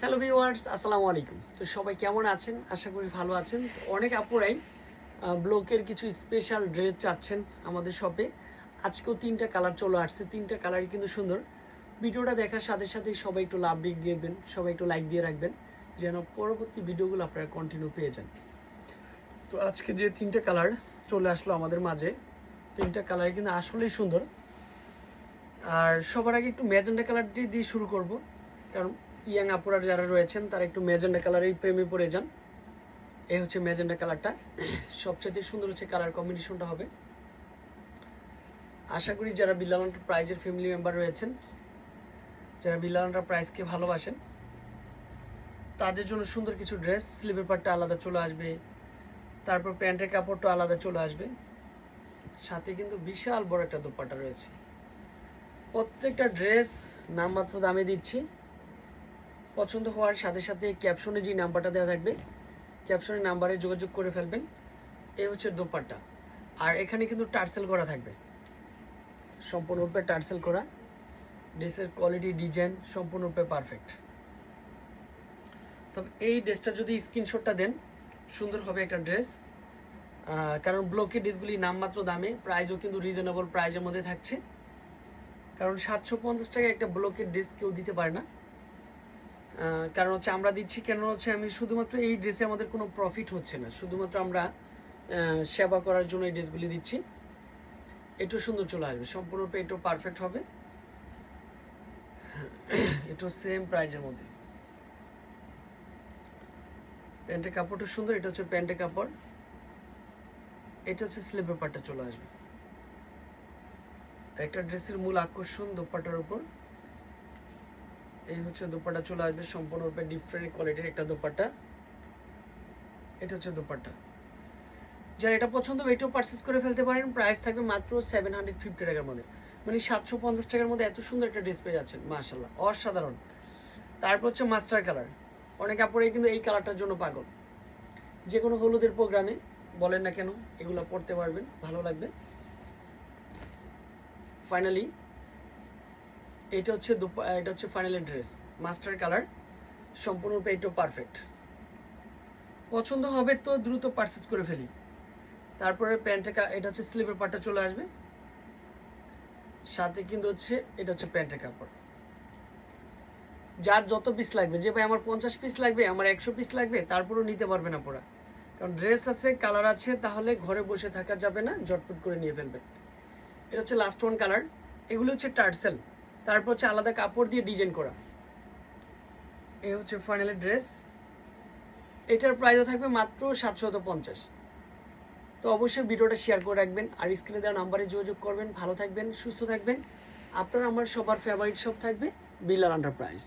Hello viewers আসসালামু আলাইকুম তো সবাই কেমন আছেন? আশা করি ভালো আছেন। অনেক আপুরাই ব্লকের কিছু স্পেশাল ড্রেস চাচ্ছেন আমাদের শপে আজকেও তিনটা কালার চলে আসছে। তিনটা কালারই কিন্তু সুন্দর। ভিডিওটা দেখার সাথে সাথে সবাই একটু লাভ দিয়ে দিবেন সবাই একটু লাইক দিয়ে রাখবেন, যেন পরবর্তী ভিডিওগুলো আপনারা কন্টিনিউ পেয়ে যান। তো আজকে যে তিনটা কালার চলে আসলো আমাদের মাঝে, তিনটা কালার কিন্তু আসলেই সুন্দর। আর সবার আগে একটু ম্যাজেন্ডা কালারটি দিয়ে শুরু করব, কারণ ইয়াং আপুরা যারা রয়েছেন, তারা একটু ম্যাজেন্ডা কালারেই প্রেমে পড়ে যান। এই হচ্ছে ম্যাজেন্ডা কালারটা সবচেয়ে সুন্দর হচ্ছে কালার কম্বিনেশনটা হবে। আশা করি যারা বিল্লালন্টার প্রাইজের ফ্যামিলি মেম্বার রয়েছেন, যারা বিল্লালন্টার প্রাইজকে ভালোবাসেন, তাদের জন্য সুন্দর কিছু ড্রেস স্লিভের পার্টটা আলাদা চলে আসবে, তারপর প্যান্টের কাপড়টা আলাদা চলে আসবে। সাথে কিন্তু বিশাল বড় একটা দোপাট্টা রয়েছে। প্রত্যেকটা ড্রেস নামমাত্র দামে দিচ্ছি। পছন্দ হওয়ার সাথে সাথে ক্যাপশনে যে নাম্বারটা দেওয়া থাকবে ক্যাপশনের নাম্বারে যোগাযোগ করে ফেলবেন। এই হচ্ছে দোপাট্টা। আর এখানে কিন্তু টার্সেল করা থাকবে। সম্পূর্ণরূপে টার্সেল করা। ড্রেসের কোয়ালিটি ডিজাইন সম্পূর্ণরূপে পারফেক্ট তবে এই ড্রেসটা যদি স্ক্রিনশটটা দেন, সুন্দর হবে একটা ড্রেস। কারণ ব্লকের ড্রেসগুলি নামমাত্র দামে প্রাইজও কিন্তু রিজনেবল প্রাইজের মধ্যে থাকছে। কারণ সাতশো পঞ্চাশ টাকা একটা ব্লকের ড্রেস কেউ দিতে পারে না। কারণ হচ্ছে আমরা দিচ্ছি কেন হচ্ছে আমি শুধুমাত্র এই ড্রেসে আমাদের কোনো প্রফিট হচ্ছে না। শুধুমাত্র আমরা সেবা করার জন্য এই ড্রেসগুলি দিচ্ছি। একটু সুন্দর চলে আসবে। সম্পূর্ণরূপে একটু পারফেক্ট হবে। একটু সেম প্রাইজের মধ্যে। প্যান্টের কাপড়টা সুন্দর, এটা হচ্ছে প্যান্টের কাপড়। এটা হচ্ছে স্লিপের পাটটা চলে আসবে। একটা ড্রেসের মূল আকর্ষণ দোপাটার উপর। এই হচ্ছে দোপাটা চলে আসবে সম্পূর্ণরূপে ডিফারেন্ট কোয়ালিটির একটা দোপাট্টা। এটা হচ্ছে দোপাট্টা। যারা এটা পছন্দ এটাও পারচেস করে ফেলতে পারেন। প্রাইস থাকবে মাত্র সেভেন হান্ড্রেড ফিফটি টাকার মধ্যে। মানে সাতশো পঞ্চাশ টাকার মধ্যে এত সুন্দর একটা ড্রেস পেয়ে যাচ্ছেন মার্শাল্লাহ অসাধারণ। তারপর হচ্ছে মাস্টার কালার অনেক কাপড়ে কিন্তু এই কালারটার জন্য পাগল। যে কোনো হলুদের প্রোগ্রামে বলেন না কেন, এগুলো পড়তে পারবেন, ভালো লাগবে। ফাইনালি এটা হচ্ছে এটা হচ্ছে ফাইনালি ড্রেস মাস্টার কালার সম্পূর্ণরূপে এটাও পারফেক্ট পছন্দ হবে তো দ্রুত পারচেস করে ফেলি। তারপরে প্যান্টের এটা হচ্ছে স্লিপের পাটটা চলে আসবে। সাথে কিন্তু হচ্ছে, এটা হচ্ছে প্যান্টের কাপড়। যার যত পিস লাগবে, যে ভাই আমার পঞ্চাশ পিস লাগবে, আমার একশো পিস লাগবে, তারপরেও নিতে পারবে না পুরা। কারণ ড্রেস আছে কালার আছে, তাহলে ঘরে বসে থাকা যাবে না জটপট করে নিয়ে ফেলবেন এটা হচ্ছে লাস্ট ওয়ান কালার এগুলো হচ্ছে টার্সেল। তারপর হচ্ছে আলাদা কাপড় দিয়ে ডিজাইন করা। এই হচ্ছে ফাইনালের ড্রেস এটার প্রাইসও থাকবে মাত্র সাতশত পঞ্চাশ। তো অবশ্যই ভিডিওটা শেয়ার করে রাখবেন আর স্ক্রিনে দেওয়া নাম্বারে যোগাযোগ করবেন। ভালো থাকবেন, সুস্থ থাকবেন। আপনার আমার সবার ফেভারিট সব থাকবে বিল্লাল এন্টারপ্রাইজ